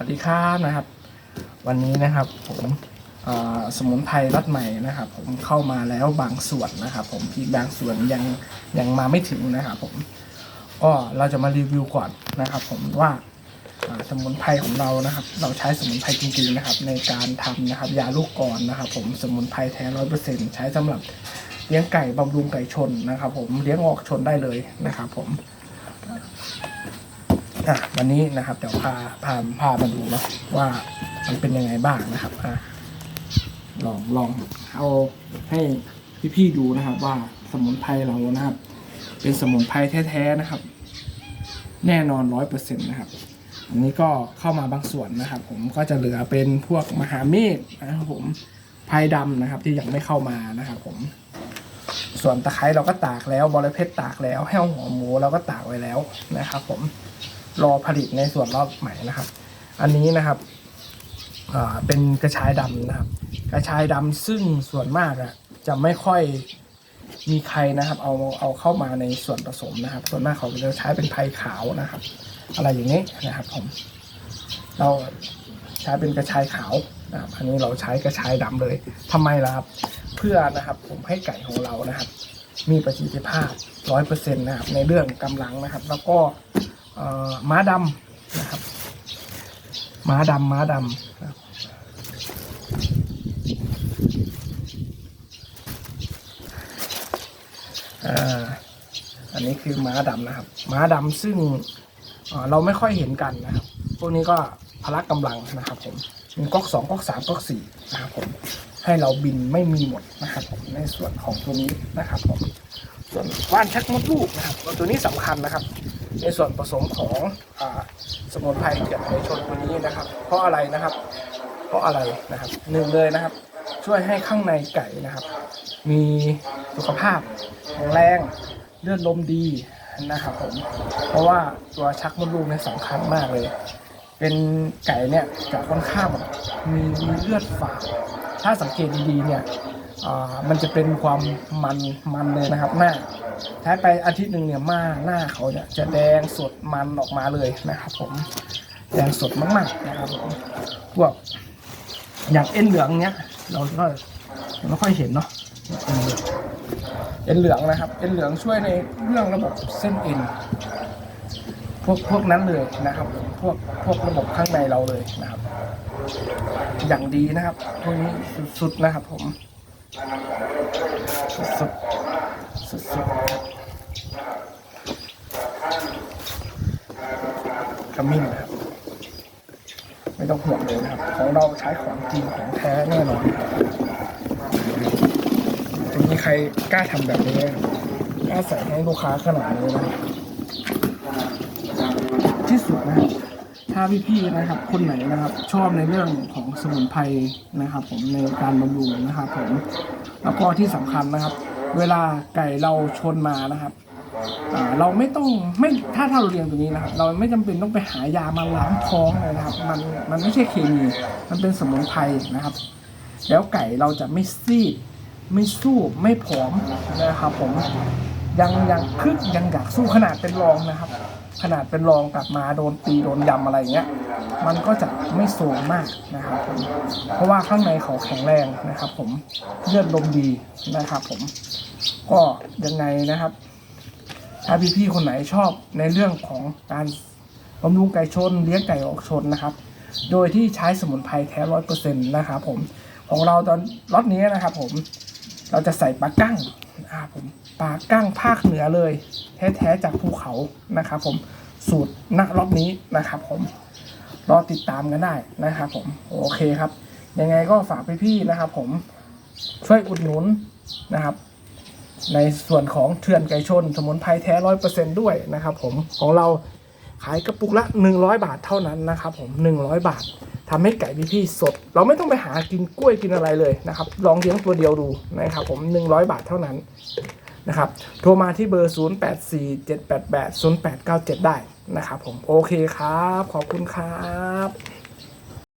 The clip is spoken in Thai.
วัสดีครับนะครับ วันนี้นะครับผมสมุนไพรรสใหม่นะครับ ผมเข้ามาแล้วบางส่วนนะครับ ผมอีกบางส่วนยังยังมาไม่ถึงนะครับผมก็เราจะมารีวิวก่อนนะครับ ผมว่าสมุนไพรของเรานะครับ เราใช้สมุนไพรจริงๆนะครับ ในการทำนะครับ ยาลูกกรอนนะครับ ผมสมุนไพรแท้ร้อยเปอร์เซ็นต์ใช้สำหรับเลี้ยงไก่บำรุงไก่ชนนะครับ ผมเลี้ยงออกชนได้เลยนะครับ ผม อะวันนี้นะครับเดี๋ยวพาพาพามาดูเนาะว่ามันเป็นยังไงบ้างนะครับอะลองลองเอาให้พี่ๆดูนะครับว่าสมุนไพรเรานะครับ เป็นสมุนไพรแท้ๆนะครับ แน่นอนร้อยเปอร์เซ็นต์นะครับอันนี้ก็เข้ามาบางส่วนนะครับ ผมก็จะเหลือเป็นพวกมหาเมฆนะครับผมไพรดำนะครับที่ยังไม่เข้ามานะครับผม ส่วนตะไคร้เราก็ตากแล้วบอระเพ็ดตากแล้วแห้วหัวหมูเราก็ตากไว้แล้วนะครับ ผม รอผลิตในส่วนรอบใหม่นะครับ อันนี้นะครับเป็นกระชายดำนะครับ กระชายดำซึ่งส่วนมากอะจะไม่ค่อยมีใครนะครับ เอาเอาเข้ามาในส่วนผสมนะครับ ส่วนมากเขาจะใช้เป็นไพรขาวนะครับ อะไรอย่างนี้นะครับผมเราใช้เป็นกระชายขาวนะครับอันนี้เราใช้กระชายดำเลยทำไมล่ะครับ เพื่อนะครับผมให้ไก่ของเรานะครับ มีประสิทธิภาพร้อยเปอร์เซ็นต์นะครับในเรื่องกำลังนะครับ แล้วก็ ม้าดำนะครับม้าดำม้าดำนะครับอันนี้คือม้าดำนะครับ ม้าดำซึ่งเเราไม่ค่อยเห็นกันนะครับ พวกนี้ก็พละกำลังนะครับผมมีก๊อกสองก๊อกสามก๊อกสี่นะครับผมให้เราบินไม่มีหมดนะครับผมในส่วนของตัวนี้นะครับผมส่วนว่านชักมดลูกนะครับตัวนี้สำคัญนะครับ ในส่วนผสมของอสมุนไพรเกี่ยวกับชนตัวนี้นะครับ เพราะอะไรนะครับ เพราะอะไรนะครับหนึ่งเลยนะครับ ช่วยให้ข้างในไก่นะครับ มีสุขภาพแข็งแรงเลือดลมดีนะครับผมเพราะว่าตัวชักมดลูกเนี่ยสำคัญมากเลย เป็นไก่เนี่ยจะค่อนข้างแบบมีมีเลือดฝาดถ้าสังเกตดีๆเนี่ยมันจะเป็นความมันมันเลยนะครับหน้า ใช้ไปอาทิตย์หนึ่งเนี่ยมาหน้าเขาเนี่ยจะแดงสดมันออกมาเลยนะครับ ผมแดงสดมากๆนะครับผมพวกอย่างเอ็นเหลืองเนี้ย เราก็ไม่ค่อยเห็นเนาะเอ็นเหลืองนะครับ เอ็นเหลืองช่วยในเรื่องระบบเส้นเอ็นพวกพวกนั้นเลยนะครับ พวกพวกระบบข้างในเราเลยนะครับ อย่างดีนะครับพวกนี้สุดๆนะครับผมสุด สุดๆนะครับขมิ้นนะครับ ไม่ต้องห่วงเลยนะครับ ของเราใช้ของจริงของแท้แน่นอนครับจะมีใครกล้าทำแบบนี้กล้าใส่ให้ลูกค้าขนาดนี้นะที่สุดนะครับถ้าพี่ๆนะครับ คนไหนนะครับ ชอบในเรื่องของสมุนไพรนะครับ ผมในการบำรุงนะครับ ผมแล้วก็ที่สำคัญนะครับ เวลาไก่เราชนมานะครับเราไม่ต้องไม่ถ้าถ้าเราเรียนตรงนี้นะครับ เราไม่จำเป็นต้องไปหายามาล้างท้องเลยนะครับ มันมันไม่ใช่เคมี มันเป็นสมุนไพรนะครับ แล้วไก่เราจะไม่ซีด ไม่สู้ไม่ผอมนะครับผมยังยังคึกยังอยากสู้ขนาดเป็นรองนะครับ ขนาดเป็นรองกลับมาโดนตีโดนยำอะไรเงี้ย มันก็จะไม่โซมมากนะครับผมเพราะว่าข้างในเขาแข็งแรงนะครับ ผมเลือดลมดีนะครับ ผม ก็ยังไงนะครับ ถ้าพี่ๆคนไหนชอบในเรื่องของการบำรุงไก่ชนเลี้ยงไก่ออกชนนะครับ โดยที่ใช้สมุนไพรแท้ร้อยเปอร์เซ็นต์นะครับ ผมของเราตอนล็อตนี้นะครับ ผมเราจะใส่ปลากั้งนะครับผมปลากั้งภาคเหนือเลย แท้ๆจากภูเขานะครับ ผมสูตรณรอบนี้นะครับ ผม รอติดตามกันได้นะครับผมโอเคครับ ยังไงก็ฝากพี่ๆนะครับ ผมช่วยอุดหนุนนะครับ ในส่วนของเถื่อนไก่ชน สมุนไพรแท้ร้อยเปอร์เซนด้วยนะครับ ผมของเราขายกระปุกละ 100 บาทเท่านั้นนะครับ ผม 100 บาททำให้ไก่พี่ๆสด เราไม่ต้องไปหากินกล้วยกินอะไรเลยนะครับ ลองเลี้ยงตัวเดียวดูนะครับ ผม 100 บาทเท่านั้นนะครับ โทรมาที่เบอร์ 0847880897 ได้ นะครับผมโอเคครับ ขอบคุณครับ